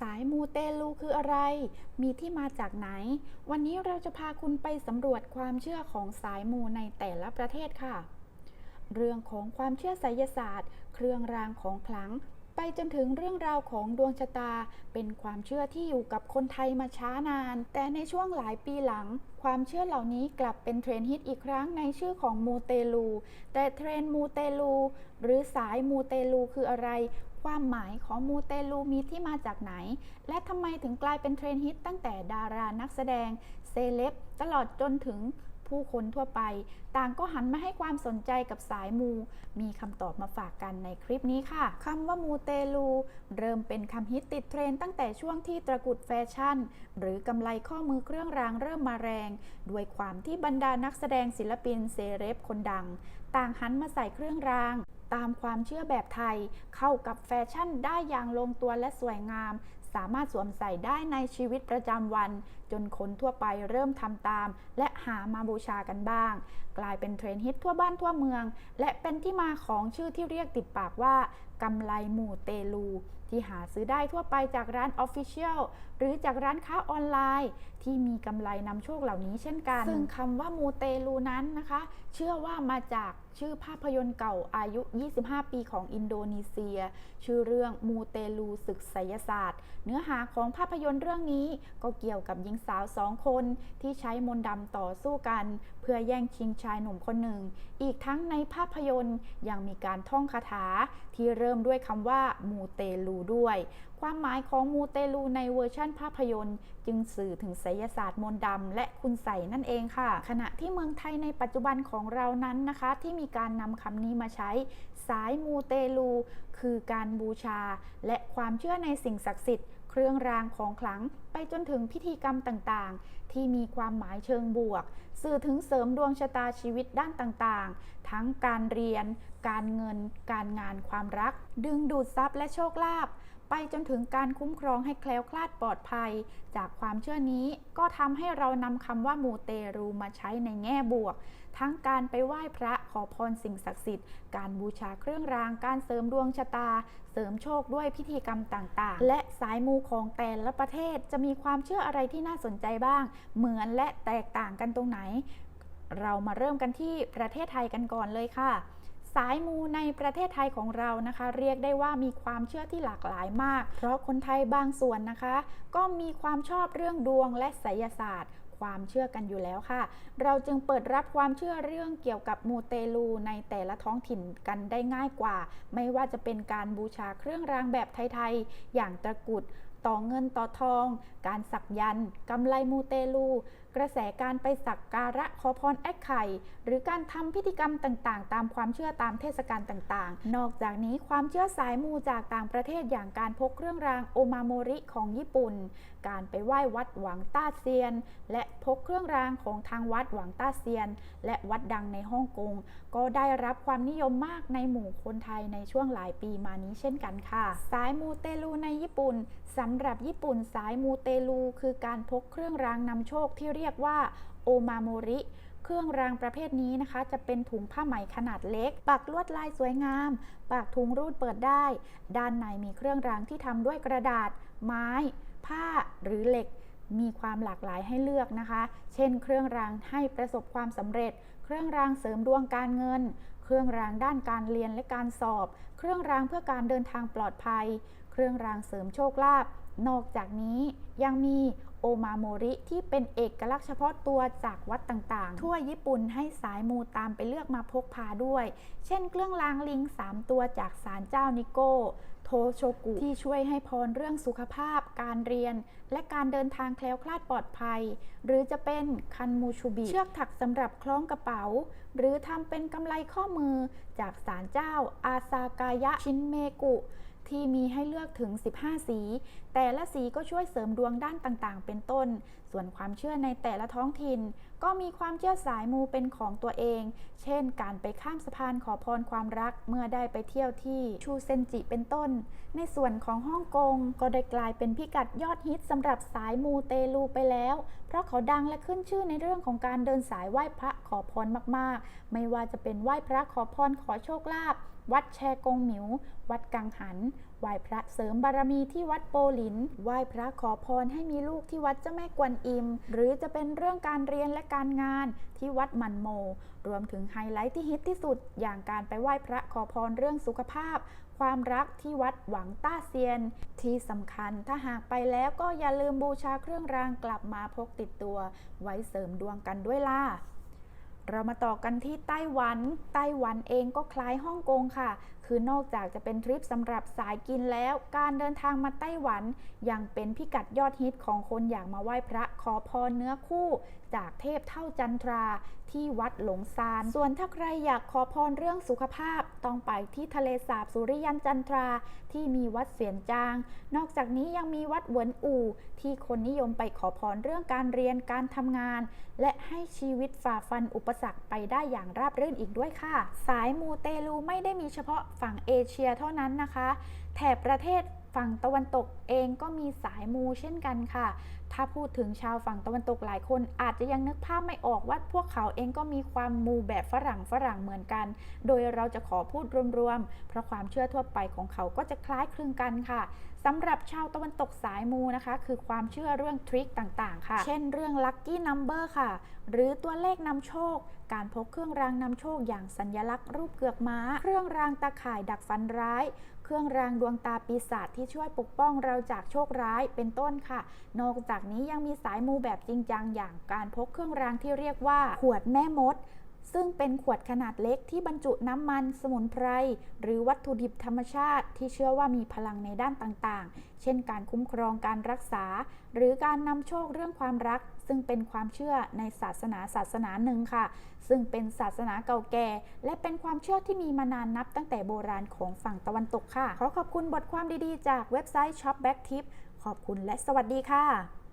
สายมูเตลูคืออะไร มีที่มาจากไหน วันนี้เราจะพาคุณไปสำรวจความเชื่อของสายมูในแต่ละประเทศค่ะ เรื่องของความเชื่อไสยศาสตร์ เครื่องรางของขลัง ไปจนถึงเรื่องราวของดวงชะตา เป็นความเชื่อที่อยู่กับคนไทยมาช้านาน แต่ในช่วงหลายปีหลัง ความเชื่อเหล่านี้กลับเป็นเทรนด์ฮิตอีกครั้งในชื่อของมูเตลู แต่เทรนด์มูเตลู หรือสายมูเตลูคืออะไร ความหมายของมูเตลูมีที่มาจากไหน และทำไมถึงกลายเป็นเทรนฮิตตั้งแต่ดารานักแสดง เซเลบตลอดจนถึงผู้คนทั่วไป ต่างก็หันมาให้ความสนใจกับสายมู มีคำตอบมาฝากกันในคลิปนี้ค่ะคำว่ามูเตลู เริ่มเป็นคำฮิตติดเทรนตั้งแต่ช่วงที่ตะกุดแฟชั่น หรือกำไลข้อมือเครื่องรางเริ่มมาแรง ด้วยความที่บรรดานักแสดงศิลปินเซเลบคนดัง ต่างหันมาใส่เครื่องราง ตามความเชื่อแบบไทย เข้ากับแฟชั่นได้อย่างลงตัวและสวยงาม สามารถสวมใส่ได้ในชีวิตประจำวัน จนคนทั่วไปเริ่มทำตาม และหามาบูชากันบ้าง กลายเป็นเทรนด์ฮิตทั่วบ้านทั่วเมือง และเป็นที่มาของชื่อที่เรียกติดปากว่ากำไลหมู่เตลู ที่หาซื้อได้ทั่วไปจากร้าน Official หรือจากร้านค้าออนไลน์ที่มีกำไรนำโชคเหล่านี้เช่นกัน ซึ่งคำว่ามูเตลูนั้นนะคะ เชื่อว่ามาจากชื่อภาพยนตร์เก่าอายุ 25 ปีของอินโดนีเซีย ชื่อเรื่องมูเตลูศึกไสยศาสตร์ เนื้อหาของภาพยนตร์เรื่องนี้ก็เกี่ยวกับหญิงสาวสองคนที่ใช้มนต์ดำต่อสู้กัน เพื่อแย่งชิงชายหนุ่มคนหนึ่ง อีกทั้งในภาพยนตร์ยังมีการท่องคาถาที่เริ่มด้วยคำว่ามูเตลูด้วยความหมายของมูเตลูในเวอร์ชั่นภาพยนตร์ จึงสื่อถึงไสยศาสตร์มนต์ดำและคุณใส่นั่นเองค่ะ ขณะที่เมืองไทยในปัจจุบันของเรานั้นนะคะ ที่มีการนำคำนี้มาใช้ สายมูเตลู คือการบูชา และความเชื่อในสิ่งศักดิ์สิทธิ์ เครื่องรางของขลังไปจนถึงพิธีกรรมต่างๆ ที่มีความหมายเชิงบวก สื่อถึงเสริมดวงชะตาชีวิตด้านต่างๆ ทั้งการเรียน การเงิน การงานความรัก ดึงดูดทรัพย์และโชคลาภไปจนถึงการคุ้มครองให้แคล้วคลาดปลอดภัย จากความเชื่อนี้ก็ทำให้เรานำคำว่ามูเตรูมาใช้ในแง่บวก ทั้งการไปไหว้พระ อพรสิ่งศักดิ์สิทธิ์ การบูชาเครื่องราง การเสริมดวงชะตา เสริมโชคด้วยพิธีกรรมต่างๆ และสายมูของแต่ละประเทศจะมีความเชื่ออะไรที่น่าสนใจบ้าง เหมือนและแตกต่างกันตรงไหน เรามาเริ่มกันที่ประเทศไทยกันก่อนเลยค่ะสายมูในประเทศไทยของเรานะคะ เรียกได้ว่ามีความเชื่อที่หลากหลายมาก เพราะคนไทยบางส่วนนะคะ ก็มีความชอบเรื่องดวงและไสยศาสตร์ ความเชื่อกันอยู่แล้วค่ะ เราจึงเปิดรับความเชื่อเรื่องเกี่ยวกับมูเตลูในแต่ละท้องถิ่นกันได้ง่ายกว่า ไม่ว่าจะเป็นการบูชาเครื่องรางแบบไทยๆ อย่างตะกรุดต่อเงินต่อทอง การสักยันต์กำไลมูเตลู กระแสการไปสักการะขอพรแอคไข่ หรือการทำพิธีกรรมต่างๆ ตามความเชื่อตามเทศกาลต่างๆ นอกจากนี้ความเชื่อสายมูจากต่างประเทศอย่างการพกเครื่องรางโอมาโมริของญี่ปุ่น การไปไหว้วัดหวังต้าเซียน และพกเครื่องรางของทางวัดหวังต้าเซียน และวัดดังในฮ่องกงก็ได้รับความนิยมมากในหมู่คนไทยในช่วงหลายปีมานี้เช่นกันค่ะ สายมูเตลูในญี่ปุ่นสำหรับญี่ปุ่นสายมูเตลู คือการพกเครื่องรางนำโชคที่เรียกว่า โอมาโมริ เครื่องรางประเภทนี้นะคะ จะเป็นถุงผ้าไหมขนาดเล็ก ปักลวดลายสวยงาม ปากถุงรูดเปิดได้ ด้านในมีเครื่องรางที่ทำด้วยกระดาษ ไม้ ผ้าหรือเหล็ก มีความหลากหลายให้เลือกนะคะ เช่น เครื่องรางให้ประสบความสำเร็จ เครื่องรางเสริมดวงการเงิน เครื่องรางด้านการเรียนและการสอบ เครื่องรางเพื่อการเดินทางปลอดภัย เครื่องรางเสริมโชคลาภนอกจากนี้ยังมี มาโมริ ที่เป็นเอกลักษณ์เฉพาะตัวจากวัดต่างๆ ทั่วญี่ปุ่นให้สายมูตามไปเลือกมาพกพาด้วย เช่น เครื่องรางลิง 3 ตัวจากศาลเจ้านิโกโทโชกุที่ช่วยให้พรเรื่องสุขภาพ การเรียน และการเดินทางแคล้วคลาดปลอดภัย หรือจะเป็นคันมูชูบิเชือกถักสำหรับคล้องกระเป๋า หรือทำเป็นกำไลข้อมือจากศาลเจ้าอาซากายะชินเมกุ ที่มีให้เลือกถึง 15 สี แต่ละสีก็ช่วยเสริมดวงด้านต่างๆ เป็นต้นส่วนความเชื่อในแต่ละท้องถิ่น ก็มีความเชื่อสายมูเป็นของตัวเอง เช่น การไปข้ามสะพานขอพรความรักเมื่อได้ไปเที่ยวที่ชูเซนจิเป็นต้น ในส่วนของฮ่องกงก็ได้กลายเป็นพิกัดยอดฮิตสำหรับสายมูเตลูไปแล้ว เพราะเขาดังและขึ้นชื่อในเรื่องของการเดินสายไหว้พระขอพรมากๆ ไม่ว่าจะเป็นไหว้พระขอพรขอโชคลาภวัดแชกงหมิว วัดกังหันไหว้พระเสริมบารมีที่วัดโปหลิน ไหว้พระขอพรให้มีลูกที่วัดเจ้าแม่กวนอิม หรือจะเป็นเรื่องการเรียนและการงานที่วัดมันโม รวมถึงไฮไลท์ที่ฮิตที่สุด อย่างการไปไหว้พระขอพรเรื่องสุขภาพ ความรักที่วัดหวังต้าเซียน ที่สำคัญถ้าหากไปแล้วก็อย่าลืมบูชาเครื่องรางกลับมาพกติดตัว ไว้เสริมดวงกันด้วยล่ะเรามาต่อกันที่ไต้หวัน ไต้หวันเองก็คล้ายฮ่องกงค่ะ คือนอกจากจะเป็นทริปสำหรับสายกินแล้ว การเดินทางมาไต้หวัน ยังเป็นพิกัดยอดฮิตของคนอยากมาไหว้พระขอพรเนื้อคู่ จากเทพเท่าจันทราที่วัดหลงซาน ส่วนถ้าใครอยากขอพรเรื่องสุขภาพ ต้องไปที่ทะเลสาบสุริยันจันทราที่มีวัดเสียนจาง นอกจากนี้ยังมีวัดเหวินอู่ ที่คนนิยมไปขอพรเรื่องการเรียนการทำงาน และให้ชีวิตฝ่าฟันอุปสรรคไปได้อย่างราบรื่นอีกด้วยค่ะ สายมูเตลูไม่ได้มีเฉพาะฝั่งเอเชียเท่านั้นนะคะ แถบประเทศฝั่งตะวันตกเองก็มีสายมูเช่นกันค่ะถ้าพูดถึงชาวฝั่งตะวันตกหลายคน อาจจะยังนึกภาพไม่ออกว่าพวกเขาเองก็มีความมูแบบฝรั่งฝรั่งเหมือนกัน โดยเราจะขอพูดรวมๆ เพราะความเชื่อทั่วไปของเขาก็จะคล้ายคลึงกันค่ะสำหรับชาวตะวันตกสายมูนะคะ คือความเชื่อเรื่องทริคต่างๆ ค่ะ เช่นเรื่อง lucky number ค่ะ หรือตัวเลขนำโชค การพกเครื่องรางนำโชคอย่างสัญลักษณ์รูปเกือกม้า เครื่องรางตาข่ายดักฟันร้ายเครื่องรางดวงตาปีศาจที่ช่วยปกป้องเราจากโชคร้ายเป็นต้นค่ะ นอกจากจากนี้ยังมีสายมูแบบจริงจังอย่างการพกเครื่องรางที่เรียกว่า ขวดแม่มด ซึ่งเป็นขวดขนาดเล็กที่บรรจุน้ำมัน สมุนไพร หรือวัตถุดิบธรรมชาติ ที่เชื่อว่ามีพลังในด้านต่างๆ เช่นการคุ้มครองการรักษา หรือการนำโชคเรื่องความรัก ซึ่งเป็นความเชื่อในศาสนาศาสนาหนึ่งค่ะ ซึ่งเป็นศาสนาเก่าแก่ และเป็นความเชื่อที่มีมานานนับตั้งแต่โบราณของฝั่งตะวันตกค่ะ ขอขอบคุณบทความดีๆ จากเว็บไซต์ Shop Back Tip ขอบคุณและสวัสดีค่ะ